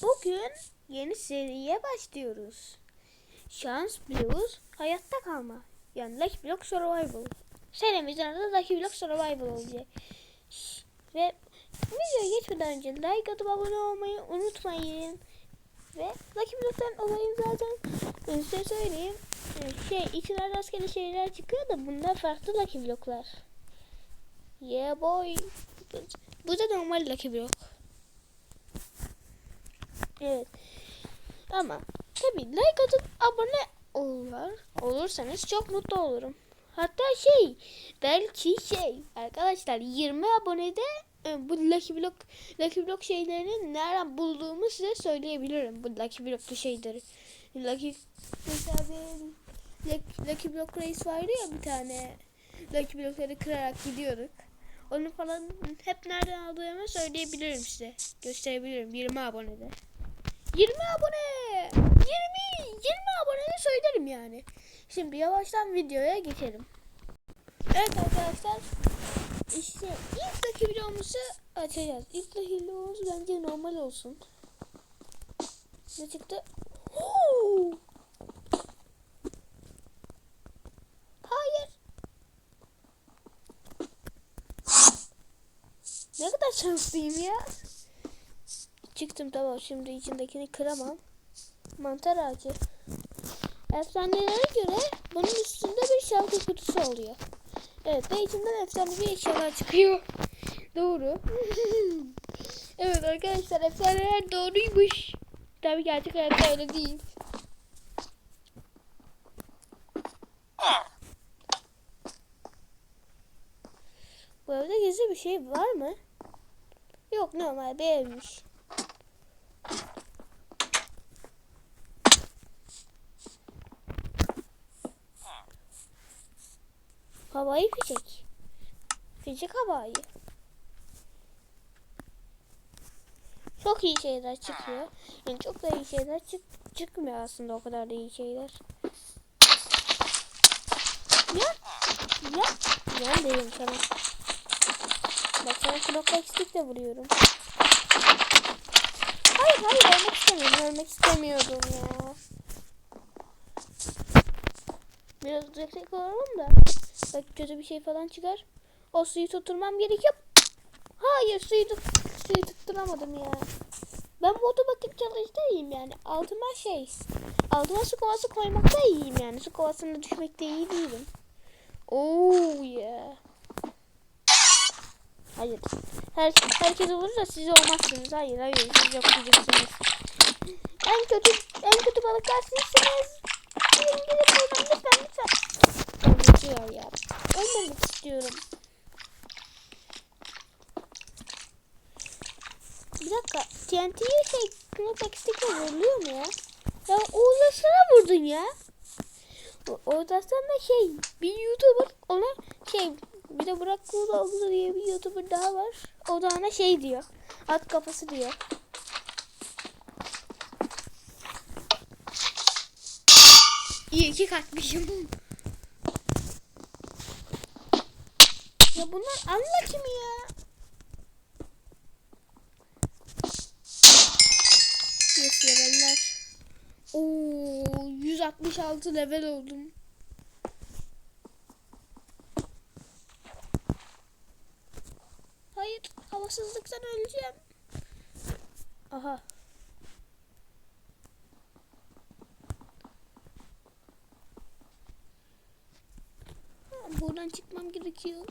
Bugün yeni seriye başlıyoruz. Şans Blues hayatta kalma. Yani Lucky Block Survival. Serimizin adı Lucky Block Survival olacak. Ve videoya geçmeden önce like atıp abone olmayı unutmayın. Ve Lucky Block'tan olayım zaten ben size söyleyeyim. Ee, Şey içinden rastgele şeyler çıkıyor da bunlar farklı Lucky Block'lar. Yeah boy. Bu da normal Lucky Block. Evet. Ama tabii like atıp abone olur, olursanız çok mutlu olurum. Hatta şey belki şey arkadaşlar 20 abonede e, bu Lucky Block Lucky Block şeylerini nereden bulduğumu size söyleyebilirim. Bu Lucky Block'lu şeyleri. Lucky mesela Lucky, Lucky Block Race vardı ya bir tane. Lucky Block'ları kırarak gidiyorduk. Onu falan hep nereden aldığımı söyleyebilirim size. Gösterebilirim 20 abonede. 20 abone. 20 20 abone söylerim yani. Şimdi yavaştan videoya geçelim. Evet arkadaşlar. İşte ilk dakika videomuzu açacağız. İlk dakika bence normal olsun. Ne çıktı? Oo! Hayır. Ne kadar şanslıyım ya. Çıktım tamam şimdi içindekini kıramam. Mantar ağacı. Efsanelere göre bunun üstünde bir şarkı kutusu oluyor. Evet ve içinden efsanevi eşyalar çıkıyor. Doğru. evet arkadaşlar efsaneler doğruymuş. Tabii gerçek hayatta öyle değil. Bu evde gizli bir şey var mı? Yok normal bir evmiş. Havai fişek. Fişek havai. Çok iyi şeyler çıkıyor. Yani çok da iyi şeyler çık çıkmıyor aslında o kadar da iyi şeyler. Ya. Ya. Ya dedim sana. Bak sana blokla eksik de vuruyorum. Hayır hayır ölmek istemiyorum. Ölmek istemiyordum ya. Biraz yüksek olalım da. Bak kötü bir şey falan çıkar. O suyu tutturmam gerekiyor. Hayır suyu, tut suyu tutturamadım ya. Ben modu bakıp çalışta iyiyim yani. Altıma şey. Altıma su kovası koymakta iyiyim yani. Su kovasına düşmekte iyi değilim. Oh yeah. Hayır. Her, herkes olur da siz olmazsınız. Hayır hayır siz yok diyeceksiniz. En kötü en kötü balıklar sizsiniz. Buradan lütfen lütfen. Geçiyor ya. Ölmemek istiyorum. Bir dakika. TNT'yi şey Knopback Stick'e vuruluyor mu ya? Ya Oğuzasına vurdun ya. Oğuzasına şey bir YouTuber ona şey bir de Burak Kuloğlu diye bir YouTuber daha var. O da ona şey diyor. At kafası diyor. İyi ki kaçmışım. Bunlar anla kim ya? Yes leveller. Oo 166 level oldum. Hayır, havasızlıktan öleceğim. Aha. Ha, Buradan çıkmam gerekiyor.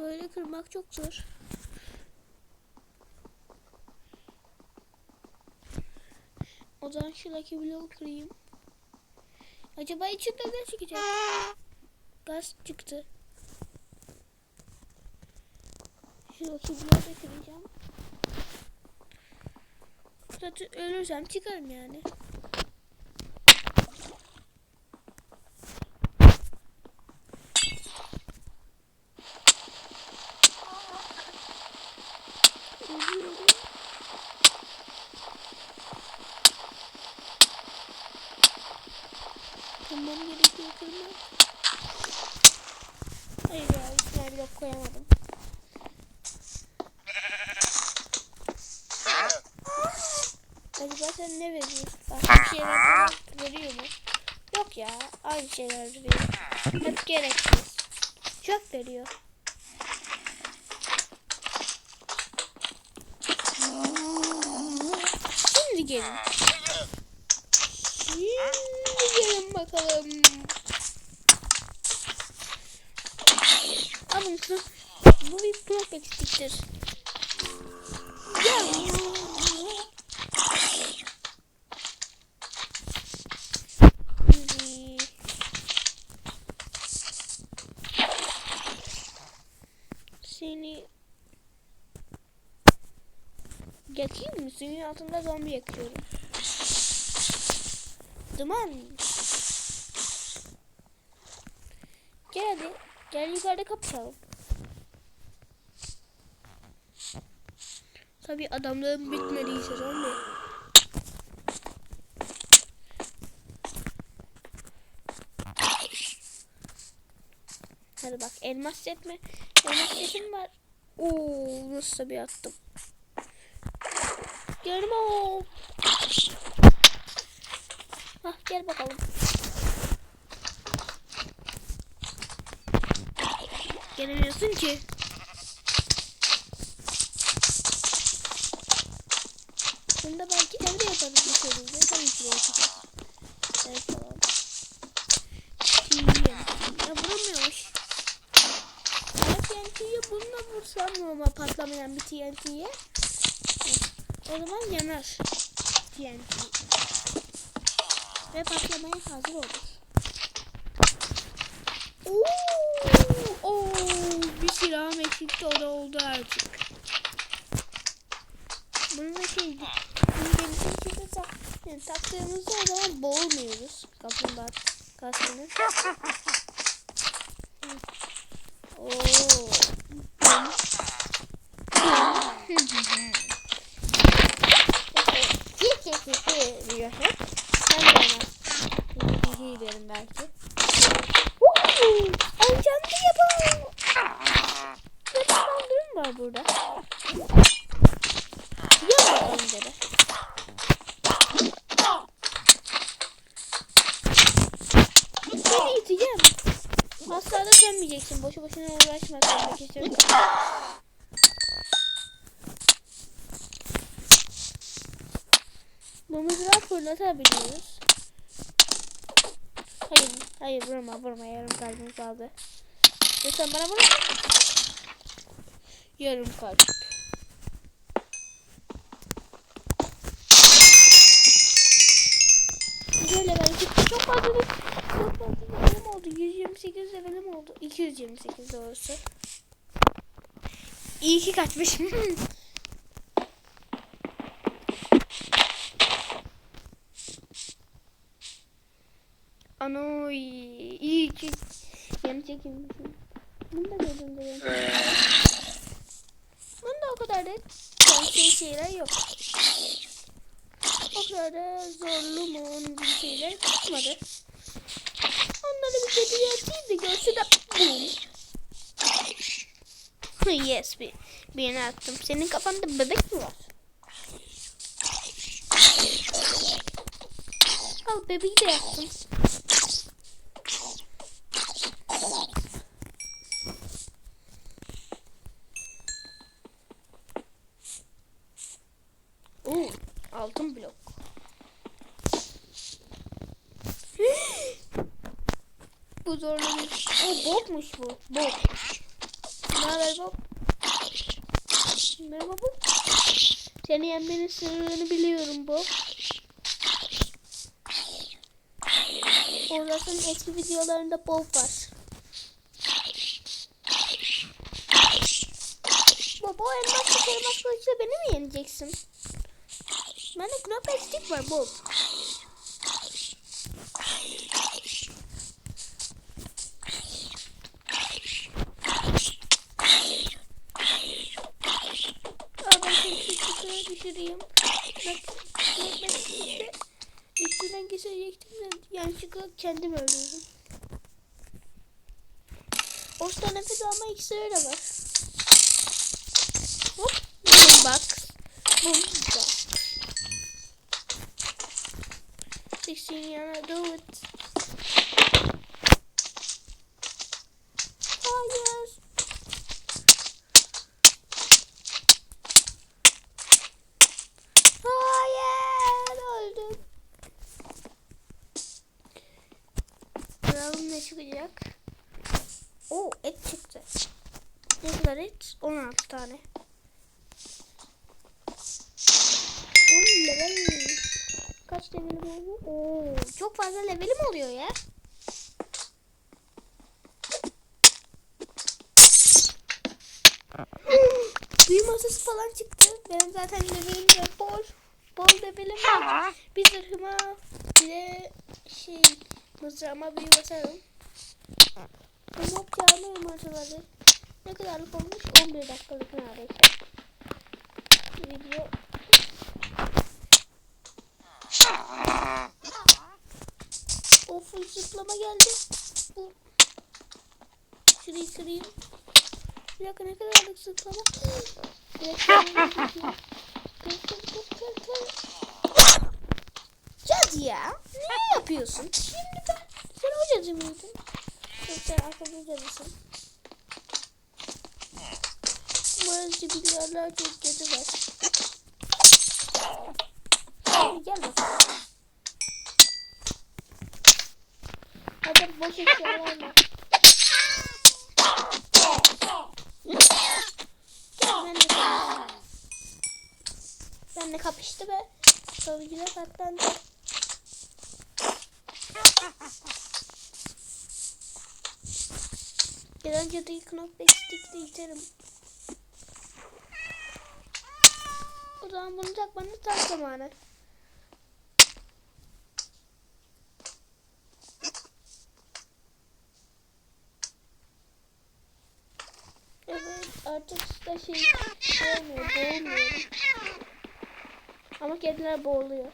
Böyle kırmak çok zor. O zaman şu Lucky Block'u kırayım. Acaba içinde ne çıkacak? Gaz çıktı. Şu Lucky Block'u da kıracağım. Zaten ölürsem çıkarım yani. Ölüyorum. Kırmam gerekiyor kırmam. Hayır ya üstüne blok koyamadım. sen ne veriyorsun? Başka bir şeyler falan veriyor mu? Yok Aynı şeyler veriyor. Hep gereksiz. Çöp veriyor. Şimdi gelin. Şimdi gelin bakalım. Alın kız. Bu bir blok eksiktir. Gel. Şimdi. Seni yakayım mı? Suyun altında zombi yakıyorum. Duman. Gel hadi. Gel yukarıda kapışalım. Tabi adamların bitmediyse zombi. Hadi bak elmas set mi? Elmas setim var. Oo nasıl bir attım. Gelme o. Hah gel bakalım. Gelemiyorsun ki. Bunda belki evde yaparız bir şekilde. Tabii ki de yapacağız. Evet tamam. TNT. Ya vuramıyormuş. Evet TNT'yi bununla vursam patlamayan bir TNT'ye? O zaman yanar. TNT. Ve patlamaya hazır olur. Oo, oo, bir silahım eksikti o da oldu artık. Bunu da şey, bunu denizin içinde tak, yani taktığımızda o zaman boğulmuyoruz kaplumbağa kaskını. Oo. Diyor hep. Ben de ona. Hihi derim belki. Amcamda yapalım. Ne saldırım var burada? Gel bakalım dede. Seni iteceğim. Asla da sönmeyeceksin. Boşu boşuna uğraşma sönmek için. Bu mızrağı fırlatabiliyoruz. Hayır, hayır vurma vurma yarım kalbim kaldı. Lütfen bana vurma. Yarım kalp. Böyle belki çok fazla çok fazla levelim oldu. 128 levelim oldu. 228 doğrusu. İyi ki kaçmışım. Ano iyi ki yeni çekilmişim. Bunu da gördüm de ben. Bunda o kadar da şey şeyler yok. O kadar da zorlu mu onun gibi şeyler çıkmadı. Onları bir de değil de görse de boom. yes bir birini attım. Senin kafanda bebek mi var? Al bebeği de yaptım. Oo, altın blok. bu zorlu bir... O bokmuş bu. Bok. Ne haber bok? Merhaba bok. Seni yenmenin sırrını biliyorum bok. Orada senin eski videolarında bok var. Baba elmas elmas kılıçla beni mi yeneceksin? Grapple stick var Bob. Düşüreyim. Üstünden geçecektim de yanlışlıkla kendim öldürdüm. Orta nefes alma iksiri de var. Hop. Boom box. Boom. Gonna do it. Hayır. Hayır. Ne çıkacak. Oo et çıktı. Ne kadar et? 16 tane. Levelim oldu? Oo, çok fazla levelim oluyor ya. Büyü masası falan çıktı. Benim zaten levelim de bol. Bol levelim var. Bir zırhıma bir de şey mızrağıma büyü basarım. Ama canlı masaları ne kadarlık olmuş? 11 dakikalık neredeyse. Video O full zıplama geldi. Bu. Şurayı kırayım. Bir dakika ne kadarlık zıplama. Bir dakika. Kır kır kır kır kır. Cadı ya. Ne yapıyorsun? Şimdi ben. Sen o cadı mıydın? Yok sen akıllı cadısın. Bazı bilyarlar çok cadı var. Gel bakalım. Hadi boş eşyalar var. Gel ben de. Ben de kapıştı ve savucuya katlandı. Gelen cadıyı knop beşlikle iterim. O zaman bunu takmanın tam zamanı. Evet artık da şey olmuyor boğulmuyorum. Ama kediler boğuluyor.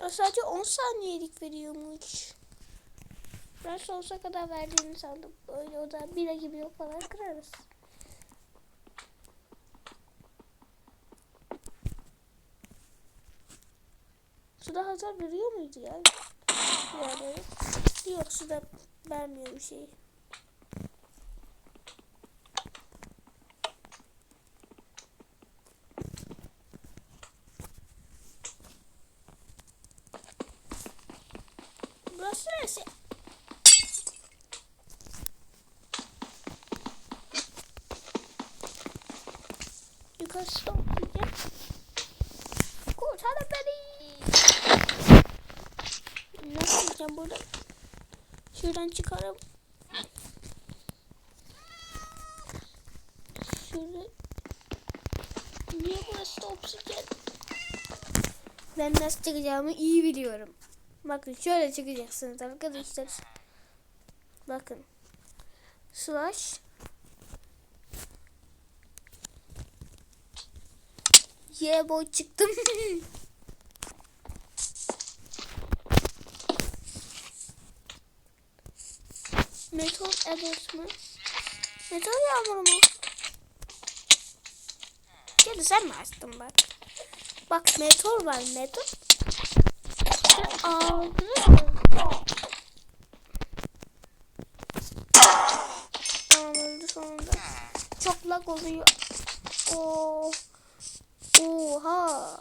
Sadece 10 saniyelik veriyormuş. Ben sonsuza kadar verdiğini sandım. Öyle o da bira gibi yok falan kırarız. Hazır veriyor muydu ya? Yani yok suda vermiyor bir şey. Burası neresi? Yukarısı da okuyacak. Kurtarın beni. Şuradan çıkarım. Şurada. Niye burası da? Ben nasıl çıkacağımı iyi biliyorum. Bakın şöyle çıkacaksınız arkadaşlar. Bakın. Slash. Yeah boy çıktım. Metal Edit mi? Metal yağmuru mu? Kedi sen mi açtın bak? Bak metal var metal. Aldın mı? Öldü sonunda. Çok lag oluyor. Oo. Oha.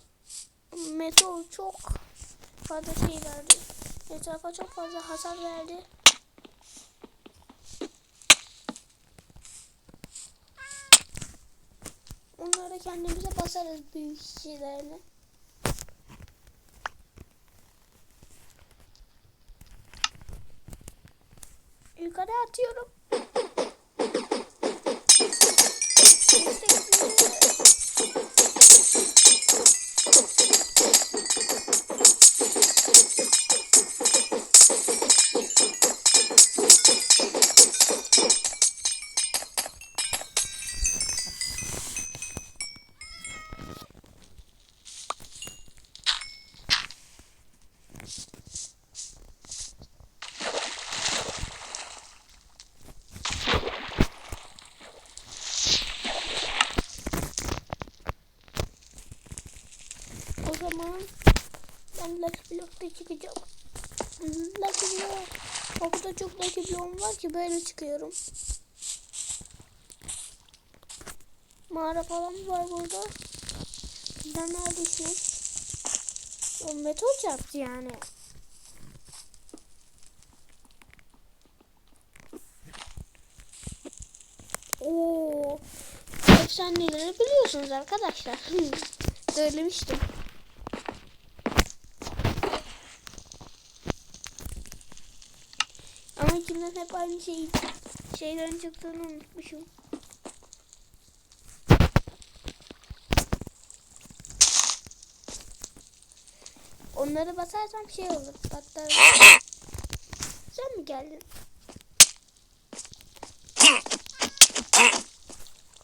Metal çok fazla şey verdi. Etrafa çok fazla hasar verdi. Onları kendimize basarız büyük şeylerini. Yukarı atıyorum. Block'ta çıkacağım. Lucky Block. O kadar çok Lucky Block'um var ki böyle çıkıyorum. Mağara falan var burada. Ben neredesiniz? O metal çarptı yani. Oo, efsaneleri biliyorsunuz arkadaşlar. Söylemiştim. Ama içimden hep aynı şey şeylerin çıktığını unutmuşum. Onları basarsam şey olur. Patlar. Sen mi geldin?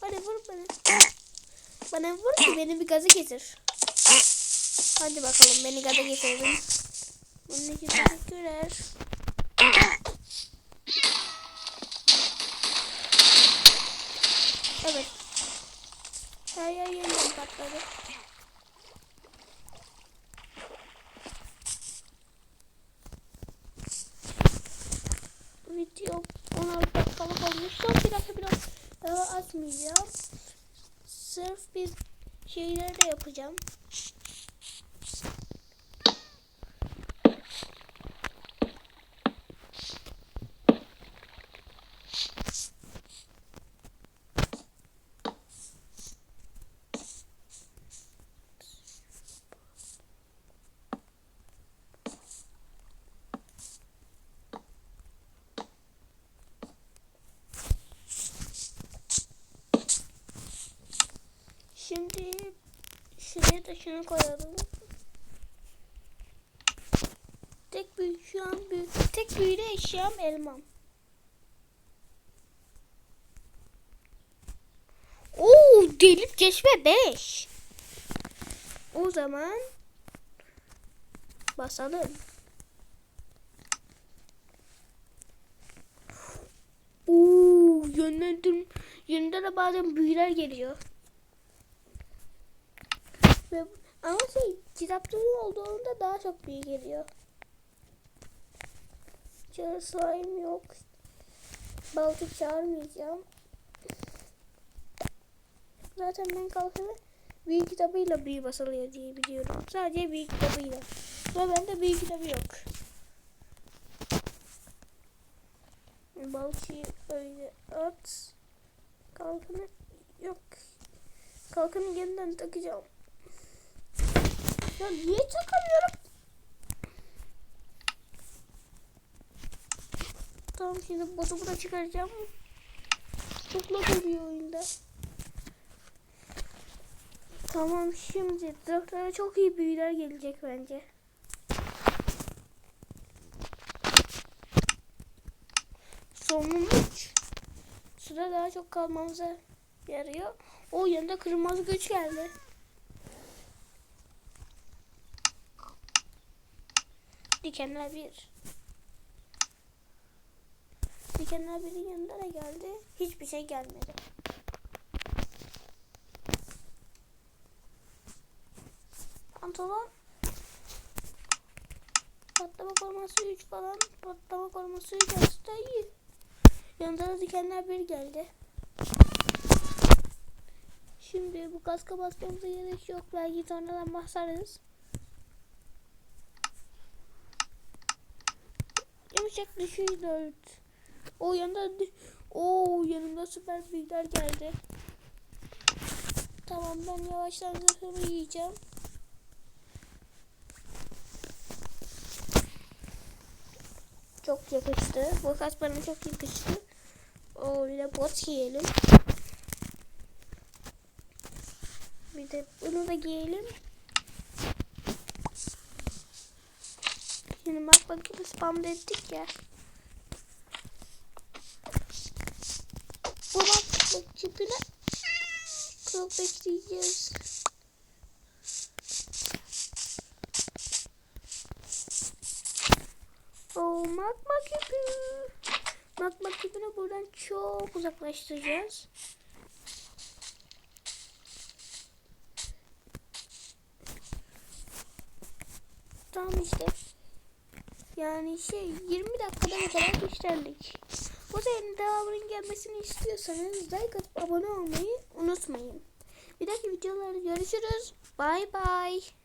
Hadi vur bana. Bana vur ki beni bir gaza getir. Hadi bakalım beni gaza getirdin. Bunun için teşekkürler. Evet. Her yer yeniden patladı. Video 16 dakikalık olmuş. Bir dakika biraz daha atmayacağım. Sırf bir şeyler de yapacağım. Şimdi şuraya da şunu koyalım. Tek büyü şu an büyük. Tek büyülü eşyam elmam. Oo delip geçme 5. O zaman basalım. Oo yönlendim. Yönünde de bazen büyüler geliyor. Ve, ama şey kitapçılığı olduğunda daha çok büyü geliyor. Çağır slime yok. Baltık çağırmayacağım. Zaten ben kalkanı büyü kitabıyla büyü basılıyor diye biliyorum. Sadece büyü kitabıyla. Ve bende büyü kitabı yok. Balçıyı öyle at. Kalkanı yok. Kalkanı yeniden takacağım. Ya niye takamıyorum? Tamam şimdi botu da çıkaracağım. Çok lag oluyor oyunda. Tamam şimdi doktora çok iyi büyüler gelecek bence. Sonunmuş. Suda daha çok kalmamıza yarıyor. O yanında kırmızı güç geldi. Dikenler bir. Dikenler birin yanında da geldi. Hiçbir şey gelmedi. Pantolon. Patlama koruması 3 falan. Patlama koruması 3 aslında iyi. Yanında da dikenler bir geldi. Şimdi bu kaska basmamıza gerek yok. Belki sonradan basarız. Yumuşak düşüş 4. O yanında o yanımda süper bilgiler geldi. Tamam ben yavaştan zırhımı yiyeceğim. Çok yakıştı. Bu kas bana çok yakıştı. O bir de bot giyelim. Bir de bunu da giyelim. Şimdi bak bakayım spam ettik ya. Bu bak bak çipine çok bekleyeceğiz. O magma küpü. Magma küpünü buradan çok uzaklaştıracağız. Tamam işte. Yani şey 20 dakikada bu kadar işlerlik. Bu serinin devamının gelmesini istiyorsanız like atıp abone olmayı unutmayın. Bir dahaki videolarda görüşürüz. Bay bay.